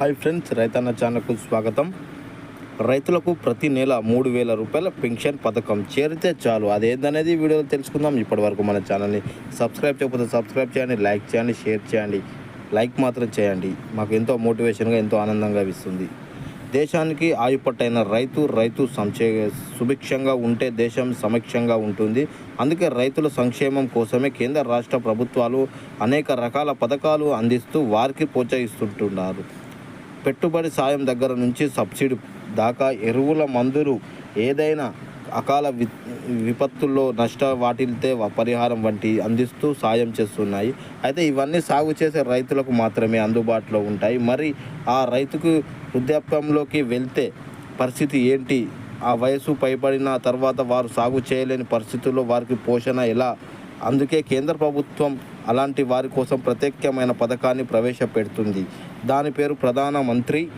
Hi friends రైతన్న ఛానల్కు స్వాగతం. రైతులకు ప్రతి నెల మూడు వేల రూపాయల పెన్షన్ పథకం చేరితే చాలు. అదేందనేది వీడియోలో తెలుసుకుందాం. ఇప్పటి వరకు మన ఛానల్ని సబ్స్క్రైబ్ చేయకపోతే సబ్స్క్రైబ్ చేయండి లైక్ చేయండి షేర్ చేయండి. లైక్ మాత్రం చేయండి. మాకు ఎంతో మోటివేషన్గా ఎంతో ఆనందంగా ఇస్తుంది. దేశానికి ఆయుపట్టైన రైతు రైతు సంక్షే సుభిక్షంగా ఉంటే దేశం సమక్షంగా ఉంటుంది. అందుకే రైతుల సంక్షేమం కోసమే కేంద్ర రాష్ట్ర ప్రభుత్వాలు అనేక రకాల పథకాలు అందిస్తూ వారికి ప్రోత్సహిస్తుంటున్నారు. పెట్టుబడి సాయం దగ్గర నుంచి సబ్సిడీ దాకా ఎరువుల మందులు ఏదైనా అకాల వి విపత్తుల్లో నష్ట వాటిల్తే పరిహారం వంటి అందిస్తూ సాయం చేస్తున్నాయి. అయితే ఇవన్నీ సాగు చేసే రైతులకు మాత్రమే అందుబాటులో ఉంటాయి. మరి ఆ రైతుకు వృద్ధాప్యంలోకి వెళ్తే పరిస్థితి ఏంటి? ఆ వయసు పైబడిన తర్వాత వారు సాగు చేయలేని పరిస్థితుల్లో వారికి పోషణ ఎలా అందుకే కేంద్ర ప్రభుత్వం అలాంటి వారి కోసం ప్రత్యేకమైన పథకాన్ని ప్రవేశపెడుతుంది. దాని పేరు ప్రధానమంత్రి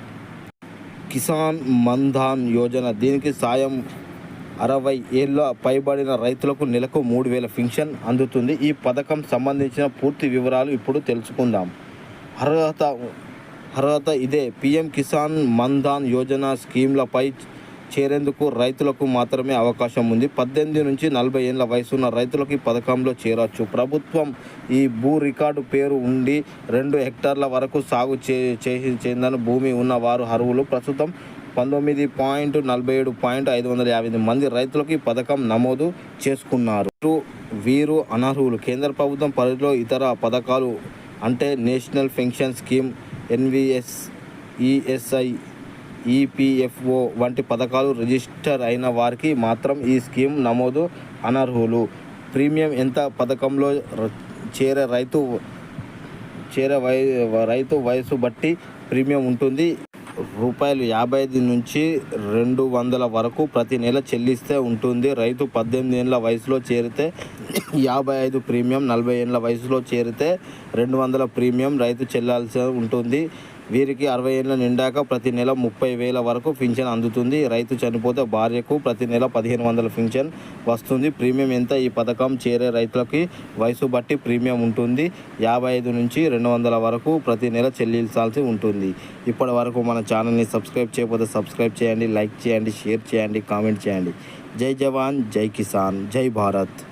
కిసాన్ మన్ధాన్ యోజన. దీనికి సాయం అరవై ఏళ్ళ పైబడిన రైతులకు నెలకు మూడు వేల పింఛన్ అందుతుంది. ఈ పథకం సంబంధించిన పూర్తి వివరాలు ఇప్పుడు తెలుసుకుందాం. అర్హత అర్హత ఇదే. పిఎం కిసాన్ మన్ధాన్ యోజన స్కీమ్లపై చేరేందుకు రైతులకు మాత్రమే అవకాశం ఉంది. పద్దెనిమిది నుంచి నలభై ఏళ్ళ వయసున్న రైతులకు ఈ పథకంలో చేరవచ్చు ప్రభుత్వం ఈ భూ రికార్డు పేరు ఉండి రెండు హెక్టార్ల వరకు సాగు చే చేసి చెందని భూమి ఉన్న వారు అర్హులు. ప్రస్తుతం పంతొమ్మిది పాయింట్ నలభై ఏడు పాయింట్ ఐదు వందల యాభై ఎనిమిది మంది రైతులకు ఈ పథకం నమోదు చేసుకున్నారు. వీరు- వీరు అనర్హులు. కేంద్ర ప్రభుత్వం పరిధిలో ఇతర పథకాలు అంటే national pension scheme NVS ESI EPFO వంటి పథకాలు రిజిస్టర్ అయిన వారికి మాత్రం ఈ స్కీమ్ నమోదు అనర్హులు. ప్రీమియం ఎంత పథకంలో చేరే రైతు చేరే వై రైతు వయసు బట్టి ప్రీమియం ఉంటుంది. రూపాయలు యాభై ఐదు నుంచి రెండు వందల వరకు ప్రతి నెల చెల్లిస్తే ఉంటుంది. రైతు పద్దెనిమిది ఏళ్ళ వయసులో చేరితే యాభై ఐదు ప్రీమియం నలభై ఏళ్ళ వయసులో చేరితే రెండు వందల ప్రీమియం రైతు చెల్లాల్సి ఉంటుంది. వీరికి అరవై ఏళ్ళ నిండాక ప్రతి నెల ముప్పై వేల వరకు పింఛన్ అందుతుంది. రైతు చనిపోతే భార్యకు ప్రతి నెల పదిహేను వందల పింఛన్ వస్తుంది. ప్రీమియం ఎంత? ఈ పథకం చేరే రైతులకి వయసు బట్టి ప్రీమియం ఉంటుంది. యాభై ఐదు నుంచి రెండు వందల వరకు ప్రతి నెల చెల్లించాల్సి ఉంటుంది. ఇప్పటి వరకు మన ఛానల్ని సబ్స్క్రైబ్ చేయకపోతే సబ్స్క్రైబ్ చేయండి లైక్ చేయండి షేర్ చేయండి కామెంట్ చేయండి. జై జవాన్ జై కిసాన్ జై భారత్.